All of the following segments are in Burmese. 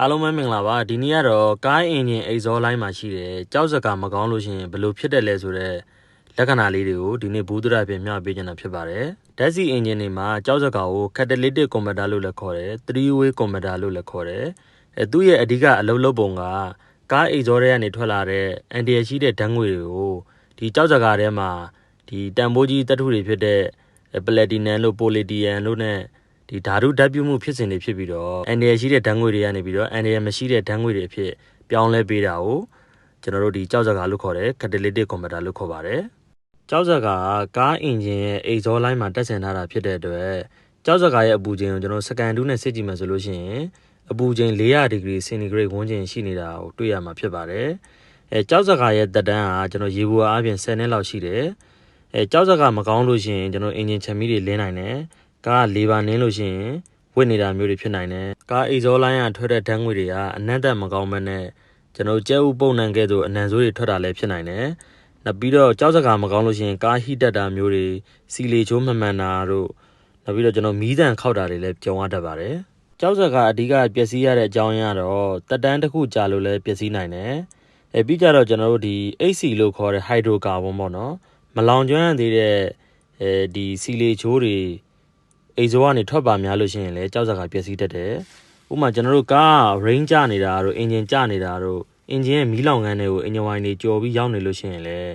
အားလုံးပဲမင်္ဂလာပါဒီနေ့ကတော့ကားအင်ဂျင်အိတ်ဇောလိုင်းမှာရှိတယ်ကြောက်စကာမကောင်းလို့ရှိရင်ဘယ်လိုဖြစ်တယ်လဲဆိုတော့လက္ခဏာလေးတွေကိုဒီနေ့ဘူးဒရာပြင်မျှပေးချင်တာဖြစ်ပါတယ်ဓာတ်ဆီအင်ဂျင်တွေမှာကြောက်စကာကို catalytic converter လို့လည်းခေါ်တယ် three way converter လို့လည်းခေါ်တယ်အဲသူ့ရဲ့အဓိကအလုပ်လုပ်ပုံကကားအိတ်ဇောတွေကနေထွက်လာတဲ့အန်တီရရှိတဲ့ဓာတ်ငွေတွေကိုဒီကြောက်စကာထဲမှာဒီတန်ဖိုးကြီးတတ်ထုတွေဖြစ်တဲ့ပလက်တီနမ်လို့ပိုလီတီယမ်လို့နဲ့ ဒီဓာတုဓာတ်ပြုမှုဖြစ်စဉ်တွေဖြစ်ပြီးတော့အန်ဒီရရှိတဲ့ဓာတ်ငွေတွေကနေပြီးတော့အန်ဒီရမရှိတဲ့ဓာတ်ငွေတွေအဖြစ်ပြောင်းလဲပေးတာကိုကျွန်တော်တို့ဒီကြောက်စကာလို့ခေါ်တယ် catalytic converter လို့ခေါ်ပါတယ်ကြောက်စကာကကားအင်ဂျင်ရဲ့အိတ်ဇောလိုင်းမှာတက်ဆင်ထားတာဖြစ်တဲ့အတွက်ကြောက်စကာရဲ့အပူချိန်ကိုကျွန်တော်စကန်တူးနဲ့စစ်ကြည့်မှဆိုလို့ရှိရင်အပူချိန်400ဒီဂရီစင်တီဂရိတ်ဝန်းကျင်ရှိနေတာကိုတွေ့ရမှာဖြစ်ပါတယ်အဲကြောက်စကာရဲ့တက်တန်းကကျွန်တော်ရေဘူးအားဖြင့်10နှစ်လောက်ရှိတယ်အဲကြောက်စကာမကောင်းလို့ရှိရင်ကျွန်တော်အင်ဂျင်ချမ်မီတွေလင်းနိုင်တယ် ကားကလေးပါနင်းလို့ရှိရင်ဝစ်နေတာမျိုးတွေဖြစ်နိုင်တယ်ကားအိတ်ဇောလိုင်းကထွက်တဲ့ဓာတ်ငွေတွေကအနံ့တက်မကောင်းမနဲ့ကျွန်တော်ကျဲဥပုံနှံကဲ့သို့အနံဆိုးတွေထွက်တာလည်းဖြစ်နိုင်တယ်နောက်ပြီးတော့ကြောက်စကာမကောင်းလို့ရှိရင်ကားဟိတက်တာမျိုးတွေစီလီချိုးမမှန်တာတို့နောက်ပြီးတော့ကျွန်တော်မီးတန်ခောက်တာတွေလည်းကြုံရတတ်ပါတယ်ကြောက်စကာအဓိကပျက်စီးရတဲ့အကြောင်းရင်းကတော့တက်တန်းတစ်ခုကြာလို့လည်းပျက်စီးနိုင်တယ်အဲပြီးကြတော့ကျွန်တော်တို့ဒီ AC လို့ခေါ်တဲ့ hydrocarbon ပေါ့နော်မလောင်ကျွမ်းသေးတဲ့အဲဒီစီလီချိုးတွေ အိမ်ဇိုကနေထွက်ပါများလို့ရှိရင်လည်းကြောက်စကာပျက်စီးတတ်တယ်ဥပမာကျွန်တော်တို့ကား range ကျနေတာတို့ engine ကျနေတာတို့ engine ရဲ့မီးလောင်ခန်းတွေကို engine wine တွေကြော်ပြီးရောက်နေလို့ရှိရင်လည်း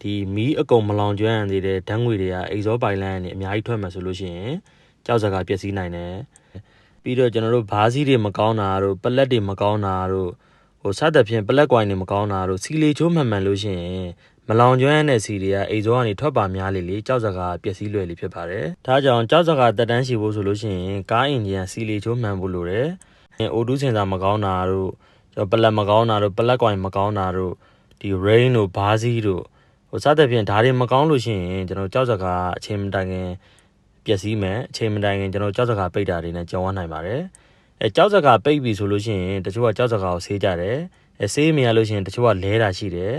ဒီမီးအကုန်မလောင်ကျွမ်းသေးတဲ့ဓာတ်ငွေတွေကအိမ်ဇောပိုင်လန်းကနေအများကြီးထွက်မှာဆိုလို့ရှိရင်ကြောက်စကာပျက်စီးနိုင်တယ်ပြီးတော့ကျွန်တော်တို့ဘားစည်းတွေမကောင်းတာတို့ပလက်တွေမကောင်းတာတို့ဟိုစသဖြင့်ပလက်ကွိုင်တွေမကောင်းတာတို့စီလေချိုးမှန်မှန်လို့ရှိရင် မလောင်ကျွမ်းတဲ့စီတွေကအိမ်ဇောကနေထွက်ပါများလေလေကြောက်စကာပျက်စီးလွယ်လေဖြစ်ပါတယ်ဒါကြောင့်ကြောက်စကာတက်တန်းရှိဖို့ဆိုလို့ရှိရင်ကားအင်ဂျင်ကစီလေချိုးမှန်ဖို့လိုတယ်အိုတူးစင်စာမကောင်းတာတို့ကျွန်တော်ပလက်မကောင်းတာတို့ပလက်ကွိုင်မကောင်းတာတို့ဒီ rain တို့ဘားစည်းတို့ဟိုစသဖြင့်ဒါတွေမကောင်းလို့ရှိရင်ကျွန်တော်ကြောက်စကာအချိန်မတိုင်ခင်ပျက်စီးမယ်အချိန်မတိုင်ခင်ကျွန်တော်ကြောက်စကာပိတ်တာတွေနဲ့ကြုံရနိုင်ပါတယ်အဲကြောက်စကာပိတ်ပြီဆိုလို့ရှိရင်တချို့ကကြောက်စကာကိုဆေးကြတယ်အဲဆေးမရလို့ရှိရင်တချို့ကလဲတာရှိတယ်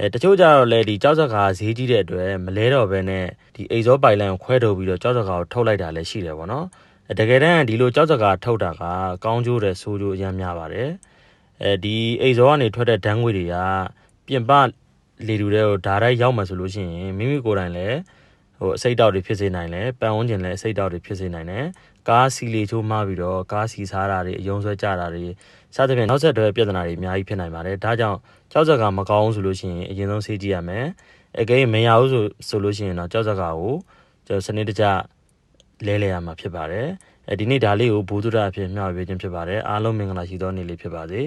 အဲတချို့ကြတော့လေဒီကြောက်စကာဈေးကြီးတဲ့အတွက်မလဲတော့ဘဲနဲ့ဒီအိတ်ဇောပိုင်လန်ကိုခွဲထုတ်ပြီးတော့ကြောက်စကာကိုထုတ်လိုက်တာလည်းရှိတယ်ပေါ့နော်အဲတကယ်တမ်းဒီလိုကြောက်စကာထုတ်တာကကောင်းကျိုးတယ်ဆိုးကျိုးအများများပါတယ်အဲဒီအိတ်ဇောကနေထွက်တဲ့ဓာတ်ငွေတွေကပြင်ပလေတူတွေကိုဓာတ်ရိုက်ရောက်မှဆိုလို့ရှိရင်မိမိကိုယ်တိုင်လည်း ဟိုအစိတ်တောက်တွေဖြစ်စေနိုင်တယ်ပန်ဝန်းကျင်လည်းအစိတ်တောက်တွေဖြစ်စေနိုင်တယ်ကားစီလီချိုးမှပြီးတော့ကားစီစားတာတွေအယုံဆွဲကြတာတွေစသဖြင့်နောက်ဆက်တွဲပြဿနာတွေအများကြီးဖြစ်နိုင်ပါတယ်ဒါကြောင့်ကြောက်စကာမကောင်းဆိုလို့ရှိရင်အရင်ဆုံးဆေးကြည့်ရမယ်အကယ်မရဘူးဆိုဆိုလို့ရှိရင်တော့ကြောက်စကာကိုကျွန်တော်စနစ်တကျလဲလဲရမှာဖြစ်ပါတယ်အဲဒီနေ့ဒါလေးကိုဘူဒ္ဓအဖြစ်မျှဝေခြင်းဖြစ်ပါတယ်အားလုံးမင်္ဂလာရှိသောနေ့လေးဖြစ်ပါစေ